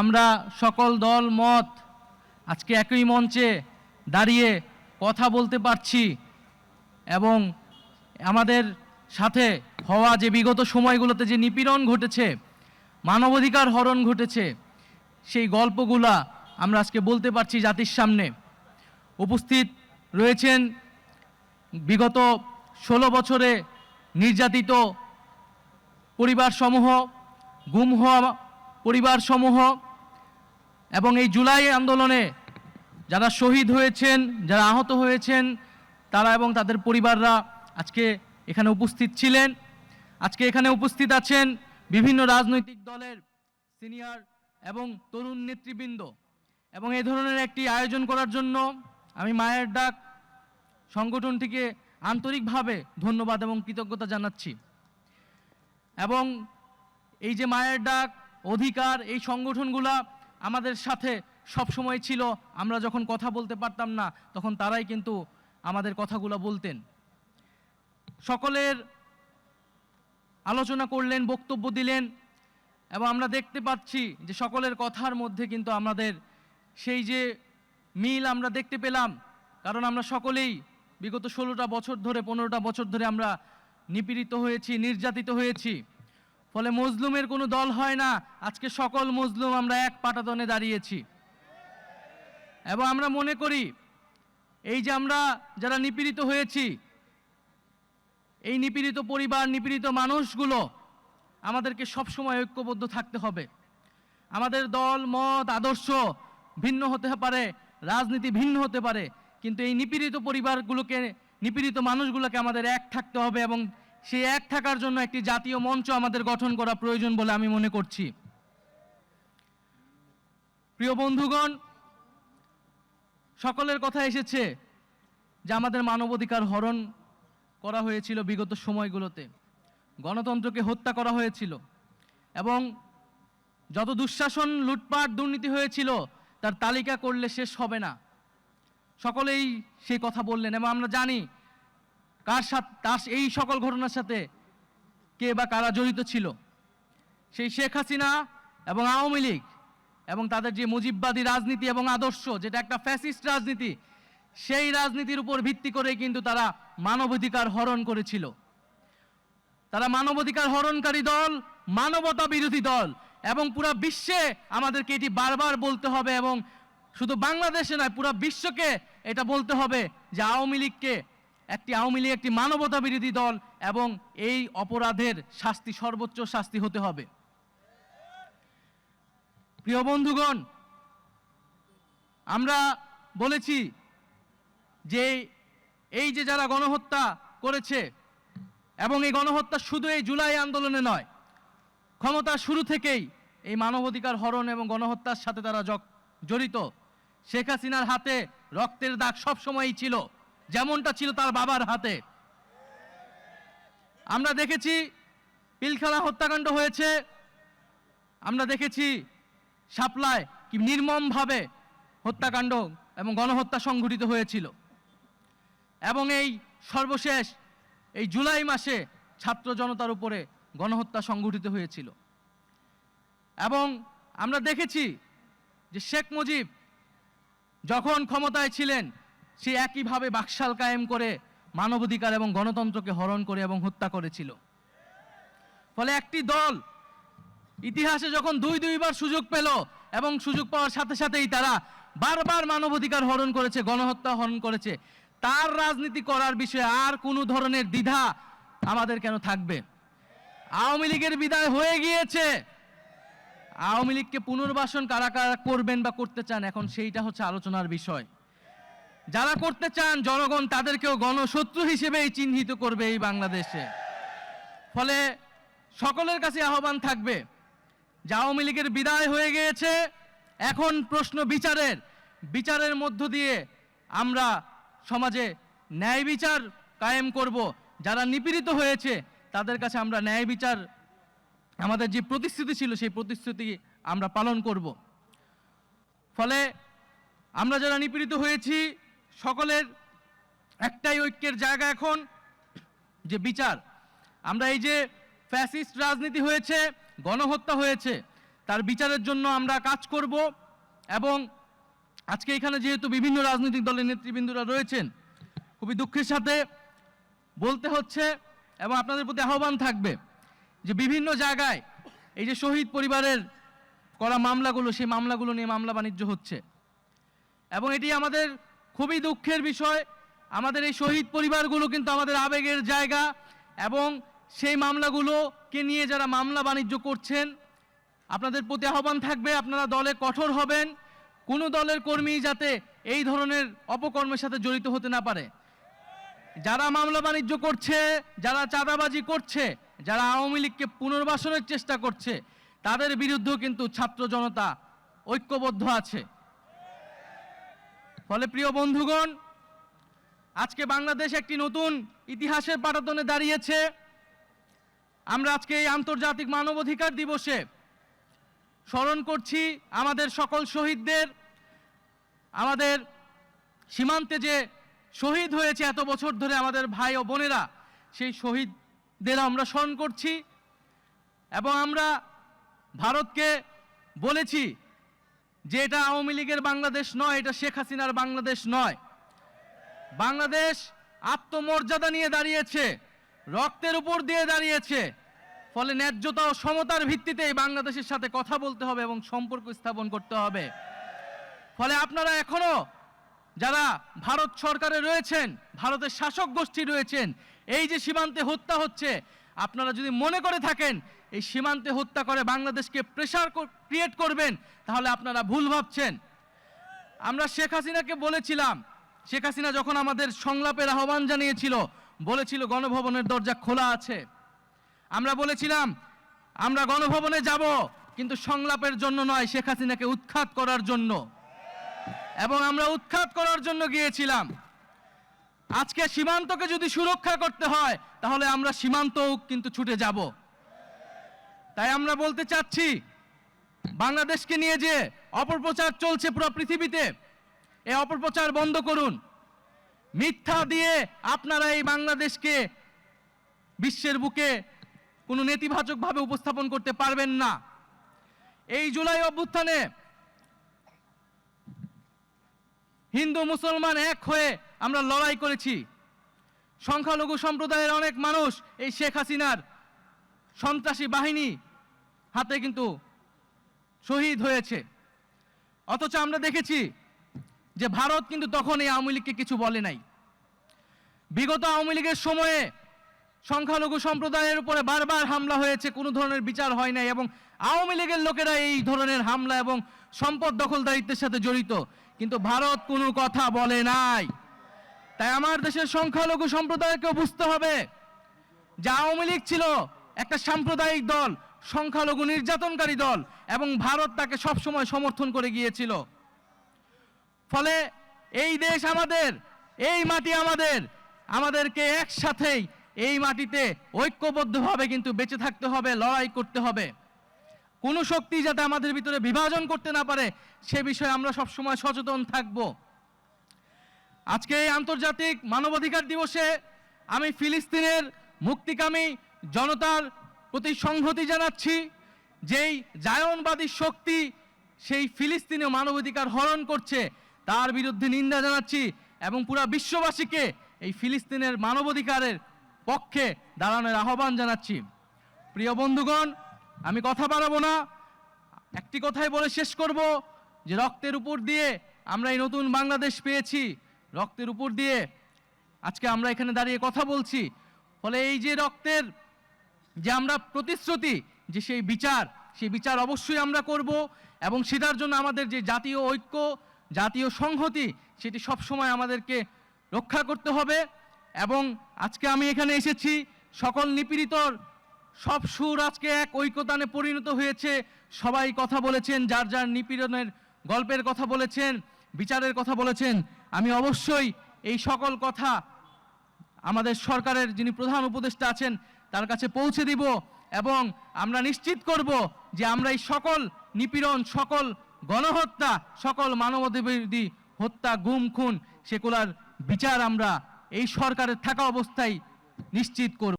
আমরা সকল দল, মত আজকে একই মঞ্চে দাঁড়িয়ে কথা বলতে পারছি এবং আমাদের সাথে হওয়া যে বিগত সময়গুলোতে যে নিপীড়ন ঘটেছে, মানবাধিকার হরণ ঘটেছে, সেই গল্পগুলা আমরা আজকে বলতে পারছি জাতির সামনে। উপস্থিত রয়েছেন বিগত ষোলো বছরে নির্যাতিত পরিবারসমূহ, গুম হওয়া পরিবারসমূহ এবং এই জুলাই আন্দোলনে যারা শহীদ হয়েছেন, যারা আহত হয়েছেন, তারা এবং তাদের পরিবাররা আজকে এখানে উপস্থিত ছিলেন। আজকে এখানে উপস্থিত আছেন বিভিন্ন রাজনৈতিক দলের সিনিয়র এবং তরুণ নেতৃবৃন্দ। এবং এই ধরনের একটি আয়োজন করার জন্য আমি মায়ের ডাক সংগঠনটিকে আন্তরিকভাবে ধন্যবাদ এবং কৃতজ্ঞতা জানাচ্ছি। এবং এই যে মায়ের ডাক, অধিকার, এই সংগঠনগুলা আমাদের সাথে সব সময় ছিল, আমরা যখন কথা বলতে পারতাম না, তখন তারাই কিন্তু আমাদের কথাগুলো বলতেন। সকলের আলোচনা করলেন, বক্তব্য দিলেন, এবং আমরা দেখতে পাচ্ছি যে সকলের কথার মধ্যে কিন্তু আমাদের সেই যে মিল আমরা দেখতে পেলাম, কারণ আমরা সকলেই বিগত ষোলোটা বছর ধরে, পনেরোটা বছর ধরে আমরা নিপীড়িত হয়েছি, নির্যাতিত হয়েছি। ফলে মজলুমের কোনো দল হয় না। আজকে সকল মজলুম আমরা এক পাটাতনে দাঁড়িয়েছি। এবং আমরা মনে করি, এই যে আমরা যারা নিপীড়িত হয়েছি, এই নিপীড়িত পরিবার, নিপীড়িত মানুষগুলো আমাদেরকে সবসময় ঐক্যবদ্ধ থাকতে হবে। আমাদের দল, মত, আদর্শ ভিন্ন হতে পারে, রাজনীতি ভিন্ন হতে পারে, কিন্তু এই নিপীড়িত পরিবারগুলোকে, নিপীড়িত মানুষগুলোকে আমাদের এক থাকতে হবে এবং সেই এক থাকার জন্য একটি জাতীয় মঞ্চ আমাদের গঠন করা প্রয়োজন বলে আমি মনে করছি। প্রিয় বন্ধুগণ, সকলের কথা এসেছে যে আমাদের মানবাধিকার হরণ করা হয়েছিল বিগত সময়গুলোতে। গণতন্ত্রকে হত্যা করা হয়েছিল এবং যত দুঃশাসন, লুটপাট, দুর্নীতি হয়েছিল, তার তালিকা করলে শেষ হবে না। সকলেই সেই কথা বললেন এবং আমরা জানি কার সাথে তার এই সকল ঘটনার সাথে কে বা কারা জড়িত ছিল? সেই শেখ হাসিনা এবং আওয়ামী লীগ এবং তাদের যে মুজিববাদী রাজনীতি এবং আদর্শ, যেটা একটা ফ্যাসিস্ট রাজনীতি, সেই রাজনীতির উপর ভিত্তি করে কিন্তু তারা মানবাধিকার হরণ করেছিল। তারা মানবাধিকার হরণকারী দল, মানবতা বিরোধী দল এবং পুরো বিশ্বে আমাদেরকে এটি বারবার বলতে হবে এবং শুধু বাংলাদেশে নয়, পুরো বিশ্বকে এটা বলতে হবে যে আওয়ামী লীগকে একটি আওয়ামী লীগ, একটি মানবতা বিরোধী দল এবং এই অপরাধের শাস্তি, সর্বোচ্চ শাস্তি হতে হবে। প্রিয় বন্ধুগণ, আমরা বলেছি যে এই যে যারা গণহত্যা করেছে এবং এই গণহত্যা শুধু এই জুলাই আন্দোলনে নয়, ক্ষমতা শুরু থেকেই এই মানবাধিকার হরণ এবং গণহত্যার সাথে তারা জড়িত। শেখ হাসিনার হাতে রক্তের দাগ সবসময়ই ছিল। যেমনটা ছিল তার বাবার হাতে। আমরা দেখেছি পিলখানা হত্যাকাণ্ড হয়েছে। আমরা দেখেছি শাপলায় কি নির্মমভাবে হত্যাকাণ্ড এবং গণহত্যা সংঘটিত হয়েছিল। এবং এই সর্বশেষ, এই জুলাই মাসে ছাত্র জনতার উপরে গণহত্যা সংঘটিত হয়েছিল। এবং আমরা দেখেছি যে শেখ মুজিব যখন ক্ষমতায় ছিলেন সে একইভাবে বাকশাল কায়েম করে মানবাধিকার এবং গণতন্ত্রকে হরণ করে এবং হত্যা করেছিল। ফলে একটি দল ইতিহাসে যখন দুই দুইবার সুযোগ পেল এবং সুযোগ পাওয়ার সাথে সাথেই তারা বারবার মানবাধিকার হরণ করেছে, গণহত্যা হরণ করেছে, তার রাজনীতি করার বিষয়ে আর কোনো ধরনের দ্বিধা আমাদের কেন থাকবে? আওয়ামী লীগের বিদায় হয়ে গিয়েছে। আওয়ামী লীগকে পুনর্বাসন কারা কারা করবেন বা করতে চান, এখন সেইটা হচ্ছে আলোচনার বিষয়। যারা করতে চান জনগণ তাদেরকেও গণশত্রু হিসেবেই চিহ্নিত করবে এই বাংলাদেশে। ফলে সকলের কাছে আহ্বান থাকবে যে আওয়ামী লীগের বিদায় হয়ে গিয়েছে। এখন প্রশ্ন বিচারের। বিচারের মধ্য দিয়ে আমরা সমাজে ন্যায় বিচার কায়েম করব। যারা নিপীড়িত হয়েছে, তাদের কাছে আমরা ন্যায় বিচার, আমাদের যে প্রতিশ্রুতি ছিল, সেই প্রতিশ্রুতি আমরা পালন করব। ফলে আমরা যারা নিপীড়িত হয়েছি সকলের একটাই ঐক্যের জায়গা এখন যে বিচার। আমরা এই যে ফ্যাসিস্ট রাজনীতি হয়েছে, গণহত্যা হয়েছে, তার বিচারের জন্য আমরা কাজ করব এবং আজকে এখানে যেহেতু বিভিন্ন রাজনৈতিক দলের নেতৃবৃন্দরা রয়েছেন, খুবই দুঃখের সাথে বলতে হচ্ছে এবং আপনাদের প্রতি আহ্বান থাকবে যে বিভিন্ন জায়গায় এই যে শহীদ পরিবারের করা মামলাগুলো, সেই মামলাগুলো নিয়ে মামলা বাণিজ্য হচ্ছে। এবং এটি আমাদের খুবই দুঃখের বিষয়। আমাদের এই শহীদ পরিবারগুলো কিন্তু আমাদের আবেগের জায়গা এবং সেই মামলাগুলোকে নিয়ে যারা মামলা বাণিজ্য করছেন, আপনাদের প্রতি আহ্বান থাকবে, আপনারা দলে কঠোর হবেন। কোনো দলের কর্মী যাতে এই ধরনের অপকর্মের সাথে জড়িত হতে না পারে। যারা মামলা বাণিজ্য করছে, যারা চাঁদাবাজি করছে, যারা আওয়ামী লীগকে পুনর্বাসনের চেষ্টা করছে, তাদের বিরুদ্ধেও কিন্তু ছাত্র জনতা ঐক্যবদ্ধ আছে। ফলে প্রিয় বন্ধুগণ, আজকে বাংলাদেশ একটি নতুন ইতিহাসের পাটাতনে দাঁড়িয়েছে। আমরা আজকে এই আন্তর্জাতিক মানবাধিকার দিবসে স্মরণ করছি আমাদের সকল শহীদদের, আমাদের সীমান্তে যে শহীদ হয়েছে এত বছর ধরে আমাদের ভাই ও বোনেরা, সেই শহীদদের আমরা স্মরণ করছি। এবং আমরা ভারতকে বলেছি যে এটা আওয়ামী লীগের বাংলাদেশ নয়, এটা শেখ হাসিনার বাংলাদেশ নয়। বাংলাদেশ আত্মমর্যাদা নিয়ে দাঁড়িয়েছে, রক্তের উপর দিয়ে দাঁড়িয়েছে, ফলে ন্যায্যতা ও সমতার ভিত্তিতে এই বাংলাদেশের সাথে কথা বলতে হবে এবং সম্পর্ক স্থাপন করতে হবে। ফলে আপনারা এখনও যারা ভারত সরকারে রয়েছেন, ভারতের শাসক গোষ্ঠী রয়েছেন, এই যে সীমান্তে হত্যা হচ্ছে, আপনারা যদি মনে করে থাকেন এই সীমান্তে হত্যা করে বাংলাদেশকে প্রেশার ক্রিয়েট করবেন, তাহলে আপনারা ভুল ভাবছেন। আমরা শেখ হাসিনাকে বলেছিলাম, শেখ হাসিনা যখন আমাদের সংলাপের আহ্বান জানিয়েছিল, বলেছিল গণভবনের দরজা খোলা আছে। আমরা বলেছিলাম, আমরা গণভবনে যাব, কিন্তু সংলাপের জন্য নয়, শেখ হাসিনাকে উৎখাত করার জন্য। এবং আমরা উৎখাত করার জন্য গিয়েছিলাম। আজকে সীমান্তকে যদি সুরক্ষা করতে হয়, তাহলে আমরা সীমান্তও কিন্তু ছুটে যাব। তাই আমরা বলতে চাচ্ছি, বাংলাদেশকে নিয়ে যে অপপ্রচার চলছে পুরো পৃথিবীতে এই অপপ্রচার বন্ধ করুন। মিথ্যা দিয়ে আপনারা এই বাংলাদেশকে বিশ্বের বুকে কোনো নেতিবাচকভাবে উপস্থাপন করতে পারবেন না। এই জুলাই অভ্যুত্থানে হিন্দু মুসলমান এক হয়ে আমরা লড়াই করেছি। সংখ্যালঘু সম্প্রদায়ের অনেক মানুষ এই শেখ হাসিনার সন্ত্রাসী বাহিনী হাতে কিন্তু শহীদ হয়েছে। অথচ আমরা দেখেছি যে ভারত কিন্তু তখন এই আওয়ামী লীগকে কিছু বলে নাই। বিগত আওয়ামী লীগের সময়ে সংখ্যালঘু সম্প্রদায়ের উপরে বারবার হামলা হয়েছে, কোনো ধরনের বিচার হয় নাই এবং আওয়ামী লীগের লোকেরা এই ধরনের হামলা এবং সম্পদ দখলদারিত্বের সাথে জড়িত। কিন্তু ভারত কোনো কথা বলে নাই। তাই আমার দেশের সংখ্যালঘু সম্প্রদায়কেও বুঝতে হবে যে আওয়ামী লীগ ছিল একটা সাম্প্রদায়িক দল সংখ্যালঘু নির্যাতনকারী দল এবং ভারত তাকে সবসময় সমর্থন করে গিয়েছিল। ফলে এই দেশ আমাদের, এই মাটি আমাদের, আমাদেরকে একসাথেই এই মাটিতে ঐক্যবদ্ধভাবে কিন্তু বেঁচে থাকতে হবে, লড়াই করতে হবে। কোনো শক্তি যাতে আমাদের ভিতরে বিভাজন করতে না পারে, সে বিষয়ে আমরা সবসময় সচেতন থাকব। আজকে এই আন্তর্জাতিক মানবাধিকার দিবসে আমি ফিলিস্তিনের মুক্তিকামী জনতার প্রতি সংহতি জানাচ্ছি, যেই জায়নবাদী শক্তি সেই ফিলিস্তিনে মানবাধিকার হরণ করছে, তার বিরুদ্ধে নিন্দা জানাচ্ছি এবং পুরা বিশ্ববাসীকে এই ফিলিস্তিনের মানবাধিকারের পক্ষে দাঁড়ানোর আহ্বান জানাচ্ছি। প্রিয় বন্ধুগণ, আমি কথা বাড়াবো না, একটি কথাই বলে শেষ করব, যে রক্তের উপর দিয়ে আমরা এই নতুন বাংলাদেশ পেয়েছি। রক্তের উপর দিয়ে আজকে আমরা এখানে দাঁড়িয়ে কথা বলছি। ফলে এই যে রক্তের যে আমরা প্রতিশ্রুতি যে সেই বিচার সেই বিচার অবশ্যই আমরা করব এবং সেটার জন্য আমাদের যে জাতীয় ঐক্য, জাতীয় সংহতি, সেটি সবসময় আমাদেরকে রক্ষা করতে হবে এবং আজকে আমি এখানে এসেছি। সকল নিপীড়িতর সব সুর আজকে এক ঐক্যতানে পরিণত হয়েছে। সবাই কথা বলেছেন, যার যার নিপীড়নের গল্পের কথা বলেছেন, বিচারের কথা বলেছেন। আমি অবশ্যই এই সকল কথা আমাদের সরকারের যিনি প্রধান উপদেষ্টা আছেন তার কাছে পৌঁছে দিব এবং আমরা নিশ্চিত করব যে আমরা এই সকল নিপীড়ন, সকল গণহত্যা, সকল মানবতাবিরোধী হত্যা, গুম, খুন, সেগুলার বিচার আমরা এই সরকারের থাকা অবস্থায় নিশ্চিত করব।